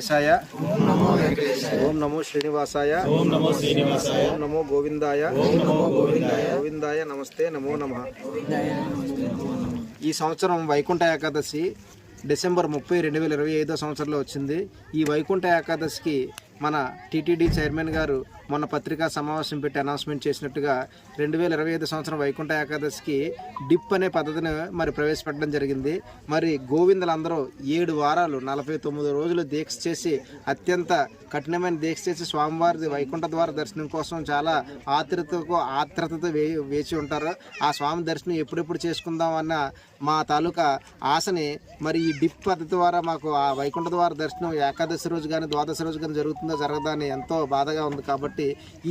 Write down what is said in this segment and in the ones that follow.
వెంకటేశాయ. ఓం నమో శ్రీనివాసాయ. ఓం నమో శ్రీనివాసాయ. ఓం నమో గోవిందాయ. ఓం నమో గోవిందాయ. గోవిందాయ నమస్తే నమో నమ. ఈ సంవత్సరం వైకుంఠ ఏకాదశి డిసెంబర్ ముప్పై రెండు వేల ఇరవై ఐదో సంవత్సరంలో వచ్చింది. ఈ వైకుంఠ ఏకాదశికి మన టీటీడీ చైర్మన్ గారు మొన్న పత్రికా సమావేశం పెట్టి అనౌన్స్మెంట్ చేసినట్టుగా రెండు వేల ఇరవై ఐదు సంవత్సరం వైకుంఠ ఏకాదశికి డిప్ అనే పద్ధతిని మరి ప్రవేశపెట్టడం జరిగింది. మరి గోవిందులందరూ ఏడు వారాలు నలభై తొమ్మిది రోజులు దీక్ష చేసి అత్యంత కఠినమైన దీక్ష చేసి స్వామివారి వైకుంఠ ద్వార దర్శనం కోసం చాలా ఆతృతకు ఆత్రతతో వే వేచి ఉంటారు. ఆ స్వామి దర్శనం ఎప్పుడెప్పుడు చేసుకుందాం అన్న మా తాలూకా ఆశని మరి ఈ డిప్ పద్ధతి ద్వారా మాకు ఆ వైకుంఠ ద్వార దర్శనం ఏకాదశి రోజు కానీ ద్వాదశి రోజు కానీ జరుగుతుందో జరగదా అని ఎంతో బాధగా ఉంది కాబట్టి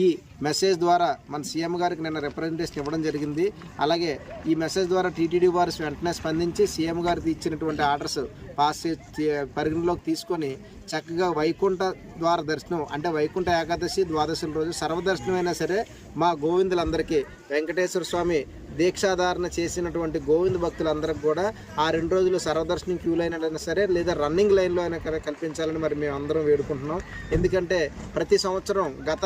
ఈ మెసేజ్ ద్వారా మన సీఎం గారికి నిన్న రిప్రజెంటేషన్ ఇవ్వడం జరిగింది. అలాగే ఈ మెసేజ్ ద్వారా టీటీడీ వారు వెంటనే స్పందించి సీఎం గారికి ఇచ్చినటువంటి ఆర్డర్స్ పాస్ చేసి పరిగణలోకి తీసుకొని చక్కగా వైకుంఠ ద్వార దర్శనం అంటే వైకుంఠ ఏకాదశి ద్వాదశి రోజు సర్వదర్శనమైనా అయినా సరే మా గోవిందులందరికీ వెంకటేశ్వర స్వామి దీక్షాధారణ చేసినటువంటి గోవింద భక్తులందరికీ కూడా ఆ రెండు రోజులు సర్వదర్శనం క్యూ లైన్ అయినా సరే లేదా రన్నింగ్ లైన్లో అయినా కల్పించాలని మరి మేము అందరం వేడుకుంటున్నాం. ఎందుకంటే ప్రతి సంవత్సరం గత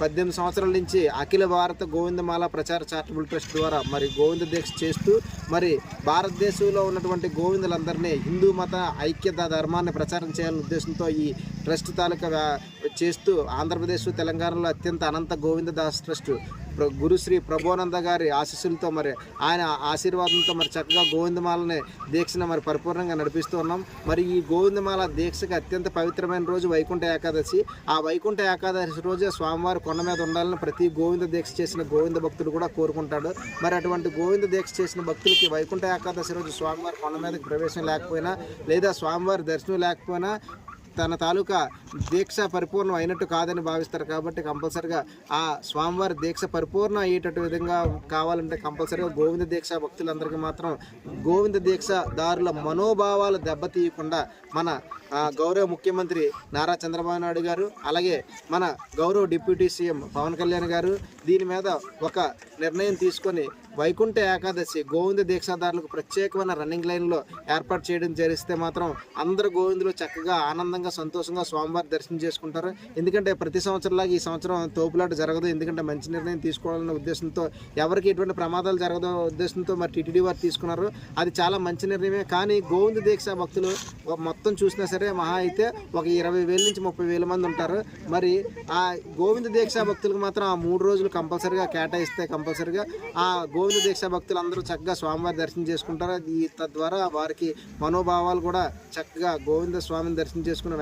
పద్దెనిమిది సంవత్సరాల నుంచి అఖిల భారత గోవిందమాల ప్రచార చారిటబుల్ ట్రస్ట్ ద్వారా మరి గోవింద దీక్ష చేస్తూ మరి భారతదేశంలో ఉన్నటువంటి గోవిందులందరినీ హిందూ మత ఐక్యత ధర్మాన్ని ప్రచారం చేయాలనే ఉద్దేశంతో ఈ ట్రస్ట్ తాలూకా చేస్తూ ఆంధ్రప్రదేశ్ తెలంగాణలో అత్యంత అనంత గోవిందదాస్ ట్రస్ట్ గురుశ్రీ ప్రభోనంద గారి ఆశీస్సులతో మరి ఆయన ఆశీర్వాదంతో మరి చక్కగా గోవిందమాలని దీక్షను మరి పరిపూర్ణంగా నడిపిస్తూ ఉన్నాం. మరి ఈ గోవిందమాల దీక్షకి అత్యంత పవిత్రమైన రోజు వైకుంఠ ఏకాదశి. ఆ వైకుంఠ ఏకాదశి రోజే స్వామివారి కొండ మీద ఉండాలని ప్రతి గోవింద దీక్ష చేసిన గోవింద భక్తుడు కూడా కోరుకుంటాడు మరి అటువంటి గోవింద దీక్ష చేసిన భక్తులకి వైకుంఠ ఏకాదశి రోజు స్వామివారి కొండ మీదకి ప్రవేశం లేకపోయినా లేదా స్వామివారి దర్శనం లేకపోయినా తన తాలూకా దీక్ష పరిపూర్ణం అయినట్టు కాదని భావిస్తారు కాబట్టి కంపల్సరిగా ఆ స్వామివారి దీక్ష పరిపూర్ణం అయ్యేటట్టు విధంగా కావాలంటే కంపల్సరిగా గోవింద దీక్ష భక్తులందరికీ మాత్రం గోవింద దీక్ష దారుల మనోభావాలు దెబ్బతీయకుండా మన గౌరవ ముఖ్యమంత్రి నారా చంద్రబాబు నాయుడు గారు అలాగే మన గౌరవ డిప్యూటీ సీఎం పవన్ కళ్యాణ్ గారు దీని మీద ఒక నిర్ణయం తీసుకొని వైకుంఠ ఏకాదశి గోవింద దీక్షాదారులకు ప్రత్యేకమైన రన్నింగ్ లైన్లో ఏర్పాటు చేయడం జరిస్తే మాత్రం అందరు గోవిందులు చక్కగా ఆనందంగా సంతోషంగా స్వామివారి దర్శనం చేసుకుంటారు. ఎందుకంటే ప్రతి సంవత్సరంలాగా ఈ సంవత్సరం తోపులాట జరగదు. ఎందుకంటే మంచి నిర్ణయం తీసుకోవాలనే ఉద్దేశంతో ఎవరికి ఎటువంటి ప్రమాదాలు జరగదో ఉద్దేశంతో మరి టీటీడీ వారు తీసుకున్నారు. అది చాలా మంచి నిర్ణయమే. కానీ గోవింద దీక్ష భక్తులు మొత్తం చూసినా సరే మహా అయితే ఒక ఇరవై వేల నుంచి ముప్పై వేల మంది ఉంటారు. మరి ఆ గోవింద దీక్ష భక్తులకు మాత్రం ఆ మూడు రోజులు కంపల్సరిగా కేటాయిస్తే కంపల్సరిగా ఆ గోవింద దీక్ష భక్తులు అందరూ చక్కగా స్వామివారి దర్శనం చేసుకుంటారు. ఈ తద్వారా వారికి మనోభావాలు కూడా చక్కగా గోవింద స్వామిని దర్శనం చేసుకున్న